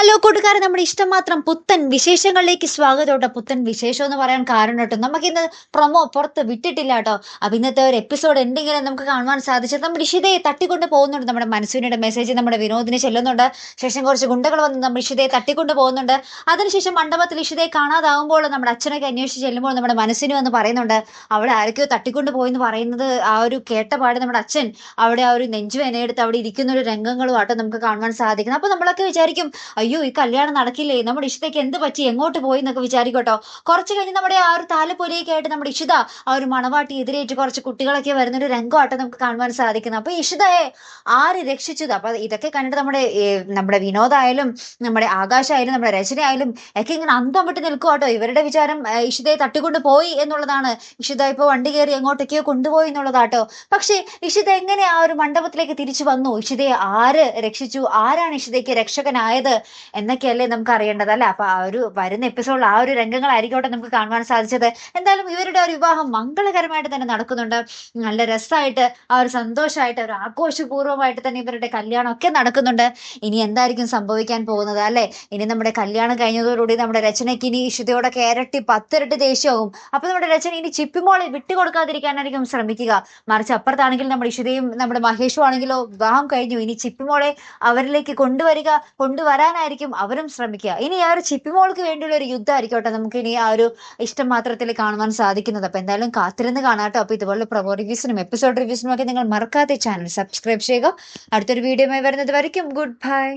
Hello കൂട്ടുകാരെ. നമ്മുടെ ഇഷ്ടം മാത്രം പുത്തൻ വിശേഷങ്ങളിലേക്ക് സ്വാഗതം പുത്തൻ വിശേഷം എന്ന് പറയാൻ കാരണം കേട്ടോ. നമുക്ക് ഇന്ന് പ്രൊമോ പുറത്ത് വിട്ടിട്ടില്ല കേട്ടോ. അപ്പൊ ഇന്നത്തെ ഒരു എപ്പിസോഡ് എന്തെങ്കിലും നമുക്ക് കാണുവാൻ സാധിച്ചത് നമ്മുടെ ഇഷിതയെ തട്ടിക്കൊണ്ട് പോകുന്നുണ്ട്. നമ്മുടെ മനസ്സിനുടെ മെസ്സേജ് നമ്മുടെ വിനോദിനെ ചെല്ലുന്നുണ്ട്. ശേഷം കുറച്ച് ഗുണ്ടകൾ വന്ന് നമ്മുടെ ഇഷിതയെ തട്ടിക്കൊണ്ട് പോകുന്നുണ്ട്. അതിനുശേഷം മണ്ഡപത്തിൽ ഇഷിതയെ കാണാതാവുമ്പോൾ നമ്മുടെ അച്ഛനൊക്കെ അന്വേഷിച്ച് ചെല്ലുമ്പോൾ നമ്മുടെ മനസ്സിന് വന്ന് പറയുന്നുണ്ട് അവളെ ആരൊക്കെയോ തട്ടിക്കൊണ്ട് പോയി എന്ന് പറയുന്നത് ആ ഒരു കേട്ടപാട് നമ്മുടെ അച്ഛൻ അവിടെ ആ ഒരു നെഞ്ചുവേനയെടുത്ത് അവിടെ ഇരിക്കുന്ന ഒരു രംഗങ്ങളും ആട്ടോ നമുക്ക് കാണുവാൻ സാധിക്കുന്നത് അപ്പൊ നമ്മളൊക്കെ വിചാരിക്കും അയ്യോ ഈ കല്യാണം നടക്കില്ലേ? നമ്മുടെ ഇഷിതയ്ക്ക് എന്ത് പറ്റി? എങ്ങോട്ട് പോയി എന്നൊക്കെ വിചാരിക്കട്ടോ. കുറച്ച് കഴിഞ്ഞ് നമ്മുടെ ആ ഒരു താലപ്പൊലിയൊക്കെ ആയിട്ട് നമ്മുടെ ഇഷിത ആ ഒരു മണവാട്ടി എതിരേറ്റ് കുറച്ച് കുട്ടികളൊക്കെ വരുന്ന ഒരു രംഗമാട്ടോ നമുക്ക് കാണുവാൻ സാധിക്കുന്നത്. അപ്പൊ ഇഷിതയെ ആര് രക്ഷിച്ചത്? അപ്പൊ ഇതൊക്കെ കണ്ടിട്ട് നമ്മുടെ നമ്മുടെ വിനോദായാലും നമ്മുടെ ആകാശായാലും നമ്മുടെ രചനയായാലും ഒക്കെ ഇങ്ങനെ അന്തം വിട്ട് നിൽക്കുക കേട്ടോ ഇവരുടെ വിചാരം ഇഷിതയെ തട്ടിക്കൊണ്ട് പോയി എന്നുള്ളതാണ്. ഇഷിത ഇപ്പൊ വണ്ടി കയറി എങ്ങോട്ടൊക്കെയോ കൊണ്ടുപോയി എന്നുള്ളതാട്ടോ. പക്ഷേ ഇഷിത എങ്ങനെ ആ ഒരു മണ്ഡപത്തിലേക്ക് തിരിച്ചു വന്നു? ഇഷിതയെ ആര് രക്ഷിച്ചു? ആരാണ് ഇഷിതയ്ക്ക് രക്ഷകനായത്? എന്നൊക്കെയല്ലേ നമുക്ക് അറിയേണ്ടത് അല്ലെ? അപ്പൊ ആ ഒരു വരുന്ന എപ്പിസോഡിൽ ആ ഒരു രംഗങ്ങളായിരിക്കോട്ടെ നമുക്ക് കാണുവാൻ സാധിച്ചത്. എന്തായാലും ഇവരുടെ ഒരു വിവാഹം മംഗളകരമായിട്ട് തന്നെ നടക്കുന്നുണ്ട്. നല്ല രസമായിട്ട് ആ ഒരു സന്തോഷമായിട്ട് ഒരു ആഘോഷപൂർവമായിട്ട് തന്നെ ഇവരുടെ കല്യാണം ഒക്കെ നടക്കുന്നുണ്ട്. ഇനി എന്തായിരിക്കും സംഭവിക്കാൻ പോകുന്നത് അല്ലെ? ഇനി നമ്മുടെ കല്യാണം കഴിഞ്ഞതോടുകൂടി നമ്മുടെ രചനയ്ക്ക് ഇനി ഇഷിതയോടൊക്കെ കേരട്ടി പത്തിരട്ടി ദേഷ്യവും അപ്പൊ നമ്മുടെ രചന ഇനി ചിപ്പിമോളെ വിട്ടുകൊടുക്കാതിരിക്കാനായിരിക്കും ശ്രമിക്കുക. മറിച്ച് അപ്പുറത്താണെങ്കിൽ നമ്മുടെ ഇഷിതയും നമ്മുടെ മഹേഷും ആണെങ്കിലോ വിവാഹം കഴിഞ്ഞു. ഇനി ചിപ്പിമോളെ അവരിലേക്ക് കൊണ്ടുവരിക കൊണ്ടുവരാനായിരിക്കും അതായിരിക്കും അവരും ശ്രമിക്കുക. ഇനി ആ ഒരു ചിപ്പിമോൾക്ക് വേണ്ടിയുള്ള ഒരു യുദ്ധം ആയിരിക്കോട്ടെ നമുക്ക് ഇനി ആ ഒരു ഇഷ്ടം മാത്രത്തിൽ കാണുവാൻ സാധിക്കുന്നത്. അപ്പൊ എന്തായാലും കാത്തിരുന്ന് കാണാട്ടോ അപ്പൊ ഇതുപോലെ പ്രവോ റിവ്യൂസിനും എപ്പിസോഡ് റിവ്യൂസിനും ഒക്കെ നിങ്ങൾ മറക്കാതെ ചാനൽ സബ്സ്ക്രൈബ് ചെയ്യുക. അടുത്തൊരു വീഡിയോ വരുന്നത് വരയ്ക്കും. Good bye